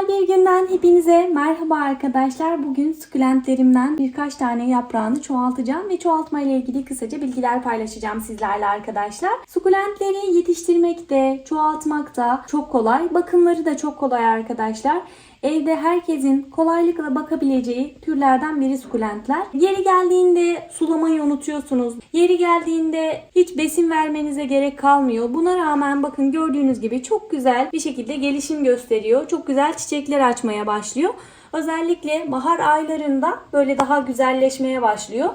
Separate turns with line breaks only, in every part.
Güzel bir günden hepinize merhaba arkadaşlar. Bugün sukulentlerimden birkaç tane yaprağını çoğaltacağım ve çoğaltma ile ilgili kısaca bilgiler paylaşacağım sizlerle arkadaşlar. Sukulentleri yetiştirmekte, çoğaltmakta çok kolay. Bakımları da çok kolay arkadaşlar. Evde herkesin kolaylıkla bakabileceği türlerden biri sukulentler. Yeri geldiğinde sulamayı unutuyorsunuz. Yeri geldiğinde hiç besin vermenize gerek kalmıyor. Buna rağmen bakın gördüğünüz gibi çok güzel bir şekilde gelişim gösteriyor. Çok güzel çiçekler açmaya başlıyor. Özellikle bahar aylarında böyle daha güzelleşmeye başlıyor.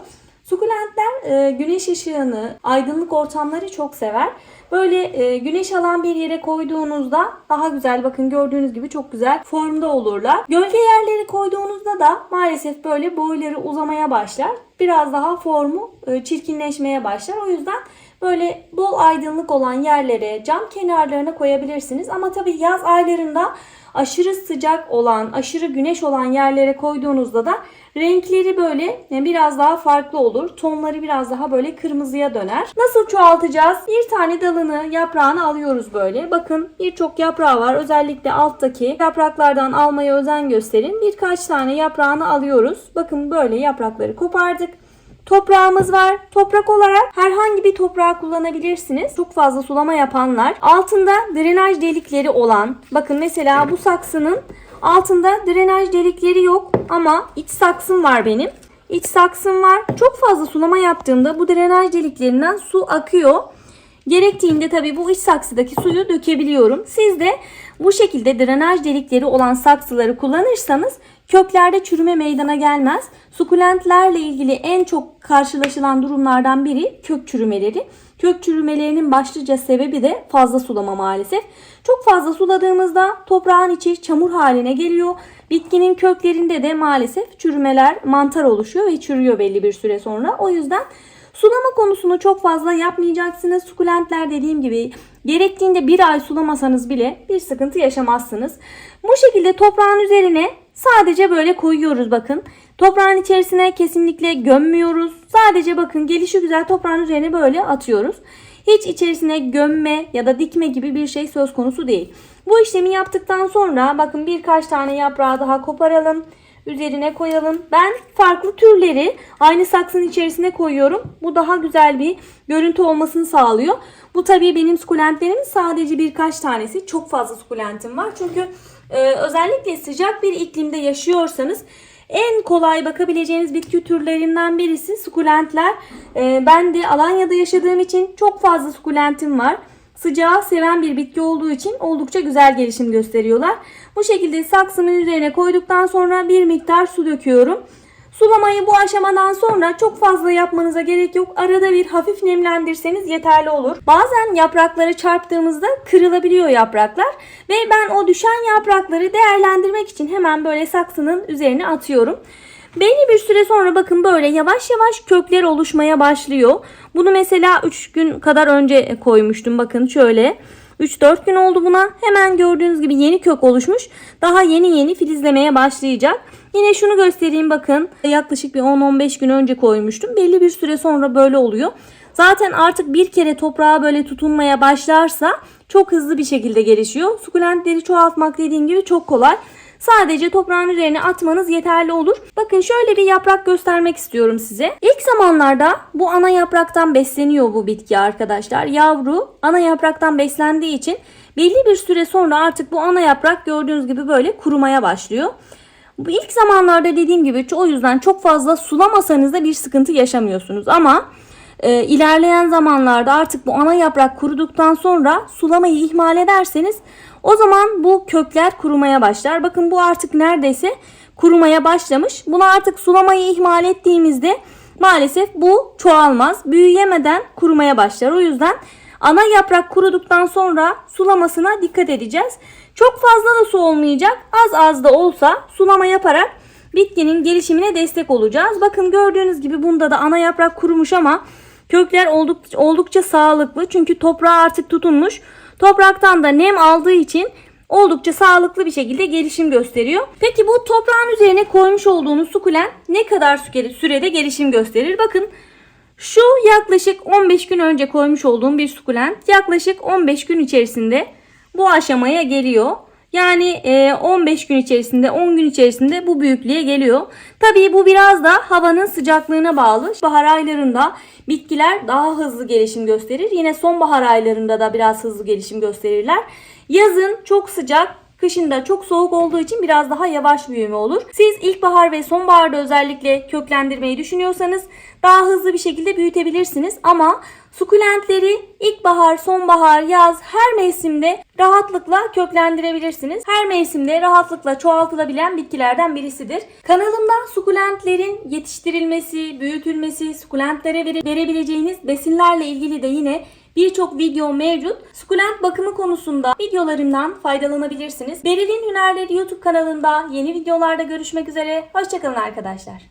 Sukulentler e, güneş ışığını, aydınlık ortamları çok sever. Böyle e, güneş alan bir yere koyduğunuzda daha güzel bakın gördüğünüz gibi çok güzel formda olurlar. Gölge yerleri koyduğunuzda da maalesef böyle boyları uzamaya başlar. Biraz daha formu e, çirkinleşmeye başlar. O yüzden böyle bol aydınlık olan yerlere, cam kenarlarına koyabilirsiniz. Ama tabii yaz aylarında aşırı sıcak olan, aşırı güneş olan yerlere koyduğunuzda da renkleri böyle biraz daha farklı olur. Tonları biraz daha böyle kırmızıya döner. Nasıl çoğaltacağız? Bir tane dalını, yaprağını alıyoruz böyle. Bakın birçok yaprağı var. Özellikle alttaki yapraklardan almaya özen gösterin. Birkaç tane yaprağını alıyoruz. Bakın böyle yaprakları kopardık. Toprağımız var. Toprak olarak herhangi bir toprağı kullanabilirsiniz. Çok fazla sulama yapanlar. Altında drenaj delikleri olan. Bakın mesela bu saksının altında drenaj delikleri yok ama iç saksım var benim. İç saksım var. Çok fazla sulama yaptığımda bu drenaj deliklerinden su akıyor. Gerektiğinde tabii bu iç saksıdaki suyu dökebiliyorum. Siz de bu şekilde drenaj delikleri olan saksıları kullanırsanız köklerde çürüme meydana gelmez. Sukulentlerle ilgili en çok karşılaşılan durumlardan biri kök çürümeleri. Kök çürümelerinin başlıca sebebi de fazla sulama maalesef. Çok fazla suladığımızda toprağın içi çamur haline geliyor. Bitkinin köklerinde de maalesef çürümeler, mantar oluşuyor ve çürüyor belli bir süre sonra. O yüzden Sulama konusunu çok fazla yapmayacaksınız. Sukulentler dediğim gibi gerektiğinde bir ay sulamasanız bile bir sıkıntı yaşamazsınız. Bu şekilde toprağın üzerine sadece böyle koyuyoruz bakın. Toprağın içerisine kesinlikle gömmüyoruz. Sadece bakın gelişi güzel toprağın üzerine böyle atıyoruz. Hiç içerisine gömme ya da dikme gibi bir şey söz konusu değil. Bu işlemi yaptıktan sonra bakın birkaç tane yaprağı daha koparalım üzerine koyalım. Ben farklı türleri aynı saksının içerisine koyuyorum. Bu daha güzel bir görüntü olmasını sağlıyor. Bu tabii benim sukulentlerimin sadece birkaç tanesi. Çok fazla sukulentim var. Çünkü e, özellikle sıcak bir iklimde yaşıyorsanız en kolay bakabileceğiniz bitki türlerinden birisi sukulentler. E, ben de Alanya'da yaşadığım için çok fazla sukulentim var. Sıcağı seven bir bitki olduğu için oldukça güzel gelişim gösteriyorlar. Bu şekilde saksının üzerine koyduktan sonra bir miktar su döküyorum. Sulamayı bu aşamadan sonra çok fazla yapmanıza gerek yok. Arada bir hafif nemlendirseniz yeterli olur. Bazen yaprakları çarptığımızda kırılabiliyor yapraklar. Ve ben o düşen yaprakları değerlendirmek için hemen böyle saksının üzerine atıyorum. Belli bir süre sonra bakın böyle yavaş yavaş kökler oluşmaya başlıyor. Bunu mesela 3 gün kadar önce koymuştum. Bakın şöyle. 3-4 gün oldu buna. Hemen gördüğünüz gibi yeni kök oluşmuş. Daha yeni yeni filizlemeye başlayacak. Yine şunu göstereyim bakın. Yaklaşık bir 10-15 gün önce koymuştum. Belli bir süre sonra böyle oluyor. Zaten artık bir kere toprağa böyle tutunmaya başlarsa çok hızlı bir şekilde gelişiyor. Sukulentleri çoğaltmak dediğim gibi çok kolay. Sadece toprağın üzerine atmanız yeterli olur. Bakın şöyle bir yaprak göstermek istiyorum size. İlk zamanlarda bu ana yapraktan besleniyor bu bitki arkadaşlar. Yavru ana yapraktan beslendiği için belli bir süre sonra artık bu ana yaprak gördüğünüz gibi böyle kurumaya başlıyor. Bu ilk zamanlarda dediğim gibi o yüzden çok fazla sulamasanız da bir sıkıntı yaşamıyorsunuz. Ama e, ilerleyen zamanlarda artık bu ana yaprak kuruduktan sonra sulamayı ihmal ederseniz o zaman bu kökler kurumaya başlar. Bakın bu artık neredeyse kurumaya başlamış. Bunu artık sulamayı ihmal ettiğimizde maalesef bu çoğalmaz. Büyüyemeden kurumaya başlar. O yüzden ana yaprak kuruduktan sonra sulamasına dikkat edeceğiz. Çok fazla da su olmayacak. Az az da olsa sulama yaparak bitkinin gelişimine destek olacağız. Bakın gördüğünüz gibi bunda da ana yaprak kurumuş ama kökler oldukça, oldukça sağlıklı. Çünkü toprağa artık tutunmuş. Topraktan da nem aldığı için oldukça sağlıklı bir şekilde gelişim gösteriyor. Peki bu toprağın üzerine koymuş olduğunuz sukulent ne kadar sürede gelişim gösterir? Bakın şu yaklaşık 15 gün önce koymuş olduğum bir sukulent yaklaşık 15 gün içerisinde bu aşamaya geliyor. Yani e, 15 gün içerisinde 10 gün içerisinde bu büyüklüğe geliyor. Tabii bu biraz da havanın sıcaklığına bağlı. Bahar aylarında bitkiler daha hızlı gelişim gösterir. Yine sonbahar aylarında da biraz hızlı gelişim gösterirler. Yazın çok sıcak, Kışın da çok soğuk olduğu için biraz daha yavaş büyüme olur. Siz ilkbahar ve sonbaharda özellikle köklendirmeyi düşünüyorsanız daha hızlı bir şekilde büyütebilirsiniz. Ama sukulentleri ilkbahar, sonbahar, yaz her mevsimde rahatlıkla köklendirebilirsiniz. Her mevsimde rahatlıkla çoğaltılabilen bitkilerden birisidir. Kanalımda sukulentlerin yetiştirilmesi, büyütülmesi, sukulentlere vere- verebileceğiniz besinlerle ilgili de yine Birçok video mevcut. Sukulent bakımı konusunda videolarımdan faydalanabilirsiniz. Beril'in Hünerleri YouTube kanalında yeni videolarda görüşmek üzere. Hoşçakalın arkadaşlar.